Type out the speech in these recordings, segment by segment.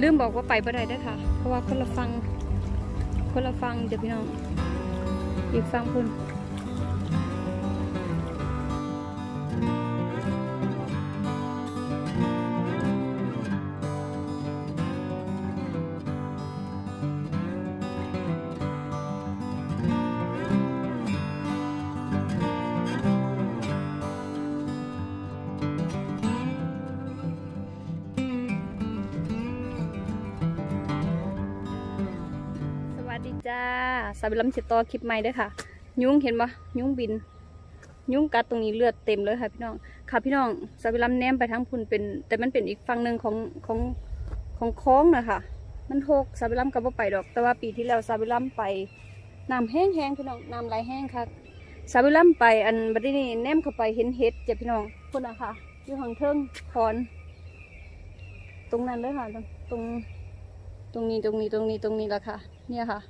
ลืมบอกว่าไปบ่ได้ด้อค่ะ เพราะว่าคนละฟัง คนละฟังเดี๋ยวพี่น้อง อีกฟังพุ่น จ้าสาบิลัมสิต่อคลิปใหม่ด้วยค่ะ ยุ้งเห็นปะยุ้งบิน ยุ้งกัดตรงนี้เลือดเต็มเลยค่ะพี่น้อง ค่ะพี่น้องสาบิลัมแนมไปทั้งพุ่นเป็น แต่มันเป็นอีกฝั่งหนึ่งของของของคลองนะคะมันโหกสาบิลัมกับว่าไปดอก แต่ว่าปีที่แล้วสาบิลัมไปน้ำแห้งแห้งๆพี่น้องน้ำไหลแห้งค่ะสาบิลัมไปอันบัดนี้แนมเข้าไปเห็นเห็ดจ้ะพี่น้องพุ่นนะค่ะอยู่ข้างเทิงคอน ตรงนั้นเลยค่ะ ตรงตรงนี้ตรงนี้ตรงนี้ตรงนี้แหละค่ะ เนี่ยค่ะ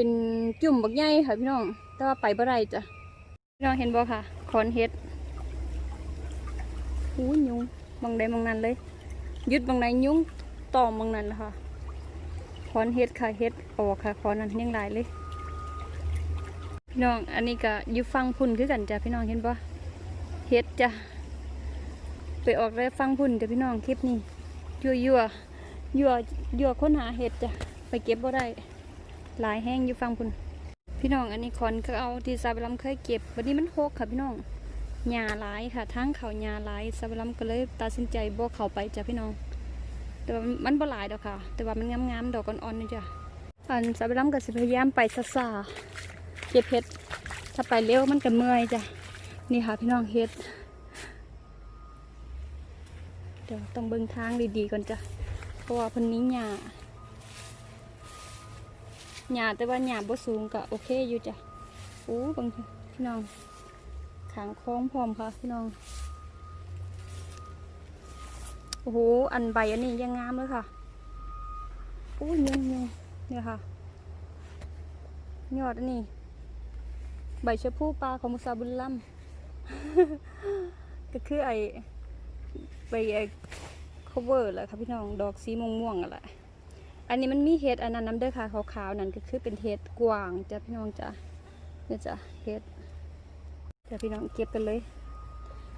เป็นจุ่มบักใหญ่ค่ะพี่น้อง แต่ว่าไปบ่ได้จ้ะ พี่น้องเห็นบ่ค่ะคอนเฮ็ดหูยุงบางใดบางนั้นเลย ยึดบางใดยุงตอมบางนั้นละค่ะคอนเฮ็ดค่ะเฮ็ดออกค่ะคอนนั้นยังหลายเลย พี่น้องอันนี้ก็อยู่ฟังพุ่นคือกันจ้ะพี่น้องเห็นบ่เฮ็ดจ้ะไปออกได้วฟังพุ่นจ้ะพี่น้องคลิปนี้ยั่วยั่วยั่วยั่วค้นหาเห็ดจ้ะไปเก็บบ่ได้ หลายแห้งอยู่ฟังพุ่นพี่น้องอันนี้คอนก็เอาที่ซาบลัมเคยเก็บ วันนี้มันโหกค่ะพี่น้องหญ้าหลายค่ะทั้งเขาหญ้าหลายซาบลัมก็เลยตัดสินใจบ่เขาไปจ้ะพี่น้อง แต่ว่ามันบ่หลายดอกค่ะ แต่ว่ามันงามๆดอกอ่อนๆนี่จ้ะอันซาบลัมก็สิพยายามไปซ่าเก็บเห็ดถ้าไปเร็วมันก็เมื่อยจ้ะนี่ค่ะพี่น้องเห็ดเดี๋ยวต้องเบิ่งทางดีๆก่อนจ้ะเพราะว่าพันนี้หญ้า หญ้าแต่ว่าหญ้าบ่สูงก็โอเคอยู่จ้ะโอ้บางพี่น้องขางคล้องพร้อมค่ะพี่น้องโอ้โหอันใบอันนี้ยังงามเลยค่ะโอ้ยยังยังเนี่ยค่ะยอดอันนี้ใบชะพูปลาของมุสาบุลลัมก็คือไอใบไอ cover แหละค่ะพี่น้องดอกสีม่วงๆอะแหละ อันนี้มันมีเห็ดอันนั้นน้ำเด้อค่ะขาวๆนั่นก็คือเป็นเห็ดกวางจ้ะพี่น้องจ้ะนี่จ้ะเห็ดจ้ะพี่น้องเก็บกันเลย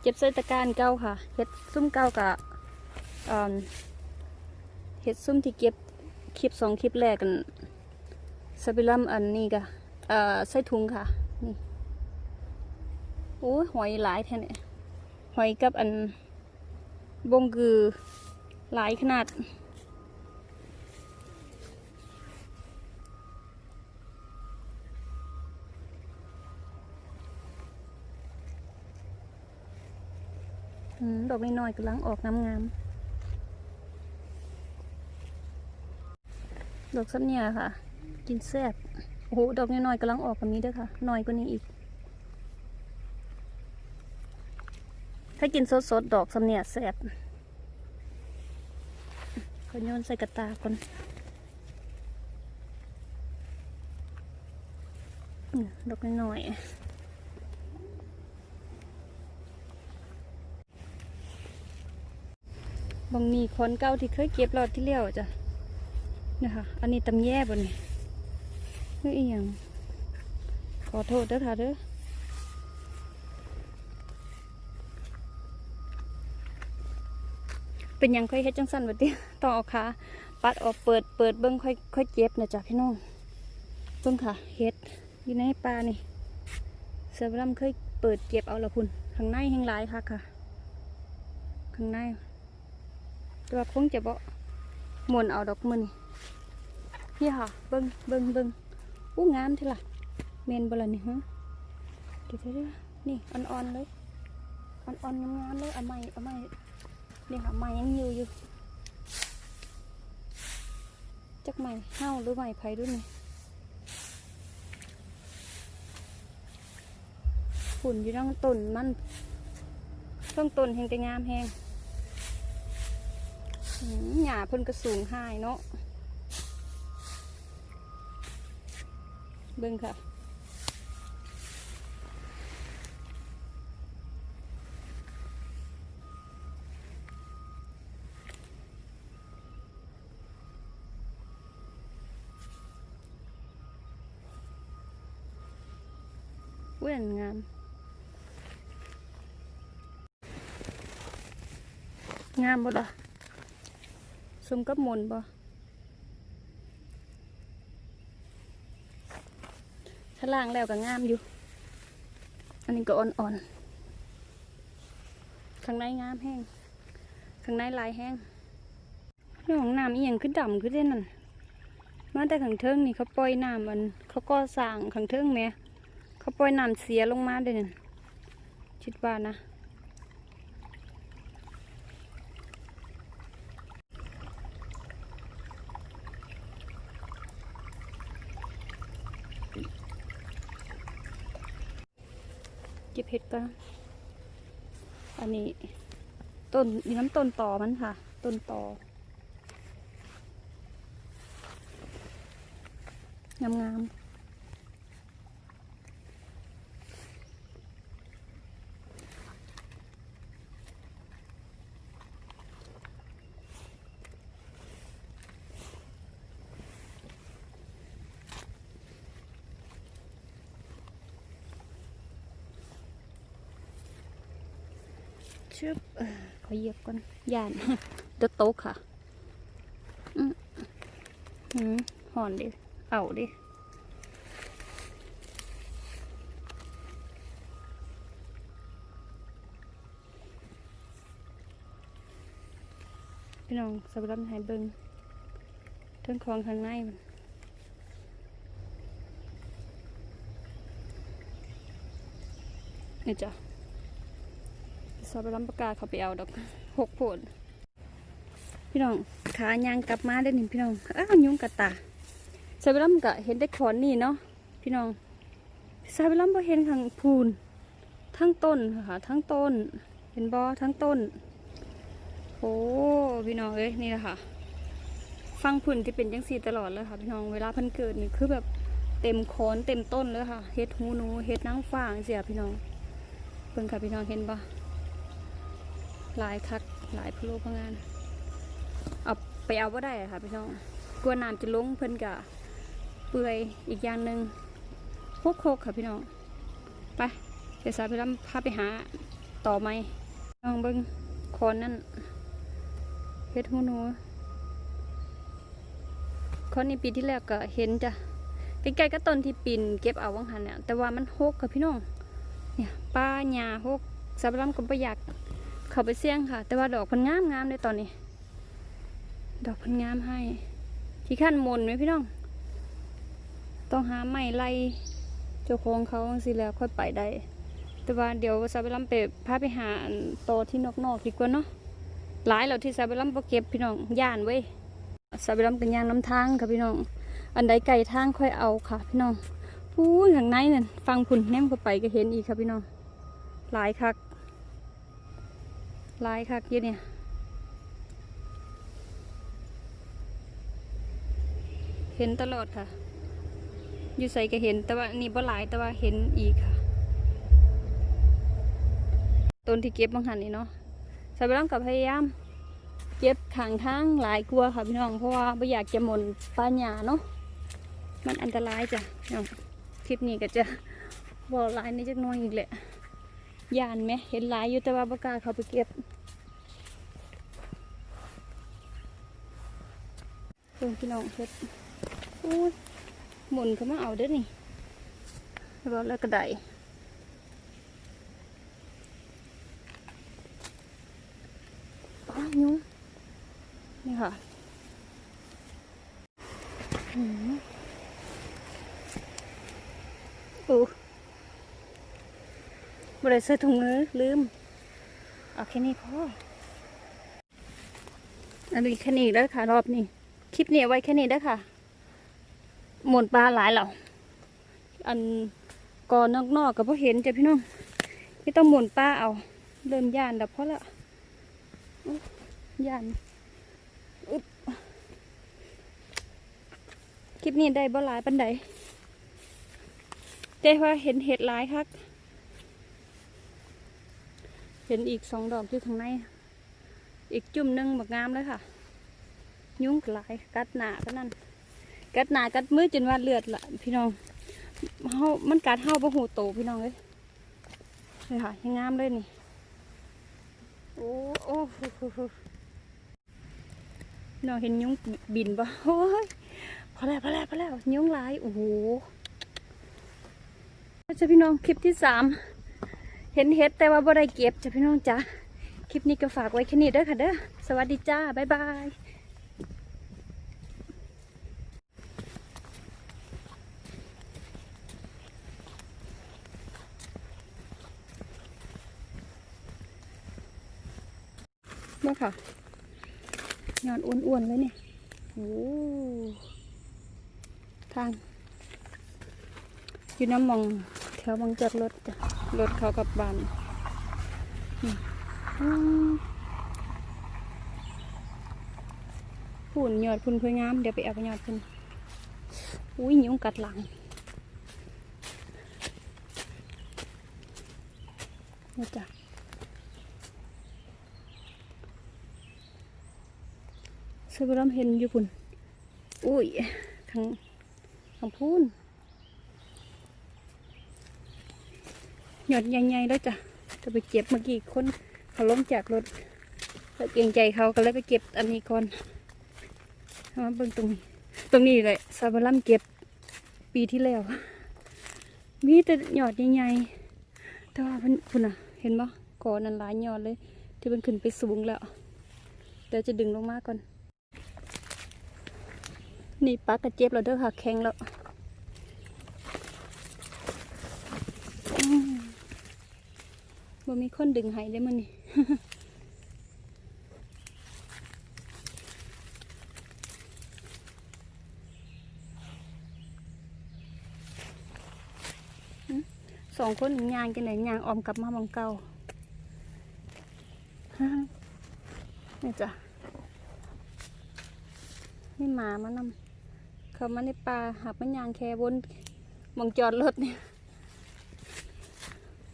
เก็บใส่ตะกร้ารเก้าค่ะเห็ดซุ่มเก้ากะอ่าเห็ดซุ่มที่เก็บคลิปสองคลิปแรกกันสปิลัมอันนี้กะเอ่อใส่ถุงค่ะนี่โอ้หอยหลายแท้เนี่ยหอยกับอันบงกือหลายขนาด ดอกน้อยๆกำลังออกน้ำงามดอกซับเนี่ยค่ะ กินแซ่บโอ้โหดอกน้อยๆกำลังออกแบบนี้ด้วยค่ะน้อยกว่านี้อีก ถ้ากินสดๆดอกสำเนียแซ่บก็โยนใส่กระตาก่อนดอกน้อยๆ บางนี่คนเก่าที่เคยเก็บรอดที่เลี้ยวจ้ะนะคะ อันนี้ตำแย่บนนี่เฮ้ยอหย่างขอโทษเด้อค่ะเด้อเป็นยังค่อยเฮ็ดจังสั่นวะติต้องเอาขาปัดออกเปิดเปิดเบิ้งค่อยค่อยเจ็บนะจ๊ะพี่น้องเบิ้งค่ะเฮ็ดอยู่ในปลานี่เสือบลำเคยเปิดเก็บเอาละพุ่นข้างในแห้งหลายค่ะค่ะ ข้างใน ตัวคงจะบ่มวนเอาดอกมือนี่พี่ค่ะเบิ้งเบิ้งเบิ้งอู้งามทีละเมนบละนี่ฮะเดี๋ยวเดี๋ยวนี่อ่อนๆเลยอ่อนๆงามๆเลยเอาไม้เอาไม้นี่ค่ะไม้ยังอยู่อยู่จักไม้เห้าหรือไม้ไผ่ด้วยนี่ฝุ่นอยู่ตั้งต้นมันต้องต้นแหงแต่งามแหง หญ้าพิ่นก็สูงห้ายเนาะเบิ่งค่ะเว้นงามงามบ่ล่ะ สมกับมนบ่ถ้าล่างแล้วก็งามอยู่ อันนี้ก็อ่อนๆ ข้างในงามแห้ง ข้างในลายแห้งเรื่องของน้ำอียังคือดำคือเด่นนั่นมาแต่ขังเทิงนี่เขาปล่อยน้ำมัน เขาก็สร้างขังเทิงแหม่เขาปล่อยน้ำเสียลงมาเด้นั่นคิดว่านะ เก็บเห็ดก็อันนี้ ต้นนี่น้ำต้นต่อมันค่ะ ต้นต่องามๆ ชึบเออขอเหยียบก่อนย่านเดยวโต๊ะค่ะอืมอืมหอนดิ เอาดิพี่น้องสับรันหายเบิงเทิงคลองข้างในมันนี่จ้ะ สับรันประกาศเขาไปเอาดอกหกโผลพี่น้องขายางกลับมาได้หนึ่งพี่น้องอ้าวยุงกัดตาสับรันก็เห็นได้ขอนนี่เนาะพี่น้องสับรันพอเห็นทางพูนทั้งต้นค่ะทั้งต้น เห็นบอทั้งต้นโอ้พี่น้องเอ้ยนี่แหละค่ะ ฟังผุ่นที่เป็นจังสีตลอดเลยค่ะ พี่น้องเวลาเพันเกิดนี่คือแบบเต็มโคนเต็มต้นเลยค่ะเฮ็ดหูหนูเฮ็ดนางฟ้าจังเสียพี่น้องเพิ่งค่ะพี่น้องเห็นปะ หลายคักหลายพะโลพะงาน เอาไปเอาว่าได้ค่ะพี่น้องกลัวน้ำจะลงเพิ่นกะเปื่อยอีกอย่างหนึ่งโคกโคกค่ะพี่น้อง ไปเดี๋ยวสาวพี่ลำพาไปหาต่อไหมน้องเบิ้งคอนนั่นเฮ็ดหูหนูคอนนี้ปีที่แล้วก็เห็นจ้ะใกล้ๆก็ต้นที่ปีนเก็บเอาวังหันเนี่ยแต่ว่ามันหกค่ะพี่น้อง เนี่ยป้าหญ้าหกสับลำก็ประหยัด เขาไปเสี่ยงค่ะ แต่ว่าดอกพันงามงามเลยตอนนี้ ดอกพันงามให้ ที่ขั้นมนไหมพี่น้อง ต้องหาไม้ไล่เจ้าของเขาสิแล้วค่อยไปได้ แต่ว่าเดี๋ยวซาเบลัมไปพาไปหาอันโตที่นอกๆดีกว่าเนาะหลายแล้วที่ซาเบลัมบ่เก็บพี่น้องย่านเว้ยซาเบลัมเป็นย่างน้ำทางค่ะพี่น้อง อันใดไก่ทางค่อยเอาค่ะ พี่น้องอู้ยข้างในนั่นฟังผุนแนมเข้าไปก็เห็นอีกค่ะพี่น้องหลายคัก ลายคักเยอะเนี่ยเห็นตลอดค่ะ อยู่ใส่ก็เห็น แต่ว่านี่บ่หลาย แต่ว่าเห็นอีกค่ะ ต้นที่เก็บบางหันนี่เนาะสายไปร่างกับพยายาม เก็บขางทางหลายกลัวค่ะพี่น้อง เพราะว่าไม่อยากจะหมนปลาหยาเนาะ มันอันตรายจ้ะน้องคลิปนี้ก็จะบอกลายในจักน้อยอีกแหละ ยานไหมเห็นหลายอยู่แต่ว่าบกาเขาไปเก็บเพิ่งพี่น้องเฮ็ดอู้ยหมุนเขามาเอาเด้อนี่แล้วแล้วก็ได้ยุงนี่ค่ะหืมโอ้ บริใส่ถุงมือลืมเอาแค่นี้พออันนี้แค่นี้แล้วค่ะ รอบนี้ คลิปนี้ไว้แค่นี้แล้ค่ะ หมนปลาหลายเหล่าอันก่อนนอกๆกับพ่อเห็นจ้ะพี่น้องไม่ต้องหมุนปลาเอาเริ่มย่านแล้วเพราะละยันอึบคลิปนี้ได้บ่หลายปันใดแต่ว่าเห็นเห็ดหลายครับ เห็นอีกสองดอกอยู่ทางในอีกจุ่มหนึ่งบักงามเลยค่ะ ยุ่งหลายกัดหนาปะนั่นกัดหนากัดมือจนว่าเลือดละพี่น้องเฮามันกัดเฮาบ่หูโตพี่น้องเอ้ยนี่ค่ะยังงามเลยนี่โอ้โอ้น้องเห็นยุงบินปะโอ้ยพอแล้วพอแล้วพอแล้วยุงหลายโอ้โหจะพี่น้องคลิปที่สาม เห็นเห็ดแต่ว่าบ่ได้เก็บจ้ะพี่น้องจ้ะคลิปนี้ก็ฝากไว้แค่นี้เด้อค่ะเด้อสวัสดีจ้าบ๊ายบายมาค่ะยอดอ้วนๆเลยนี่โอ้ทางอยู่น้ำมอง แถวบางจากรถจ้ะรถเขากับบ้านพุ่นยอดพุ่นเพื่องาม เดี๋ยวไปเอาไปยอดพุ่นอุ้ยยุงกัดหลังนี่จ้ะสบรมเห็นอยู่พุ่นอุ้ยทางทางพุ่น หยอดใหญ่ๆแล้วจ้ะจะไปเก็บเมื่อกี้คนเขาล้มจากรถแล้วเกรงใจเขาก็เลยไปเก็บอันนี้ก่อนเอามาเบิ่งตรงนี้ตรงนี้เลยซาบาลัมเก็บปีที่แล้ว มีแต่หยอดใหญ่ๆแต่ว่าเพิ่นคุณอะ เห็นปะก่อนั้นหลายหยอดเลย ที่มันขึ้นไปสูงแล้วเดี๋ยวจะดึงลงมาก่อน นี่ปลากระเจ็บแล้วเด้อค่ะแข็งแล้ว อืม บ่มีคนดึงให้ได้มันนี่สองคนยางกันไหนยางออมกลับมาหมองเก่านี่จ้ะนี่หมามานำเขามาในป่าหักมันยางแค่บนมองจอดรถเนี่ย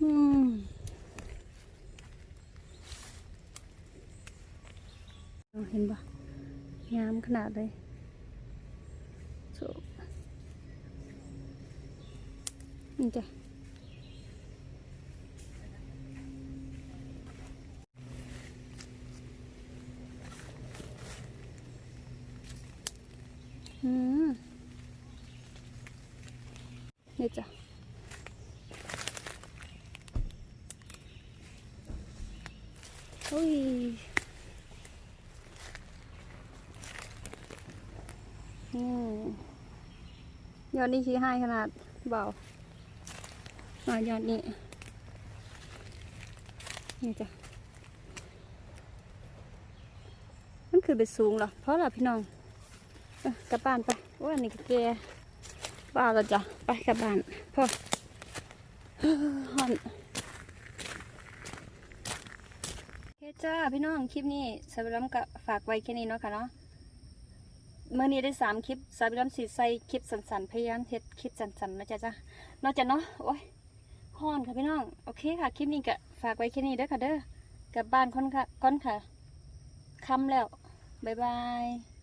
อืม เห็นปะงามขนาดเลยโสนี่จ้ะอืมนี่จ้ะ อุ้ยอืม ยอดนี้ชี้ให้ขนาดเบาอ่ายอดนี้ นี่จ้ะ มันคือไปสูงหรอ เพราะอะไรพี่น้องกลับบ้านไปโอ้ยนนี้ก็แกบ้าแล้วจ้ะ ไปกลับบ้านพ่อฮอนโอเคจ้าพี่น้องคลิปนี้สาบิลัมก็ฝากไว้แค่นี้เนาะค่ะเนาะ เมื่อนี้ได้สามคลิปสาบิลัมสีใส่คลิปสันๆพยายามเฮ็ดคลิปสันๆนะจ๊ะจ้ะนอกจากเนาะโอ้ยห้อนค่ะพี่น้องโอเคค่ะคลิปนี้ก็ฝากไว้แค่นี้เด้อค่ะเด้อกลับบ้านค่อนค่ะก้อนค่ะค่ำแล้วบ๊ายบาย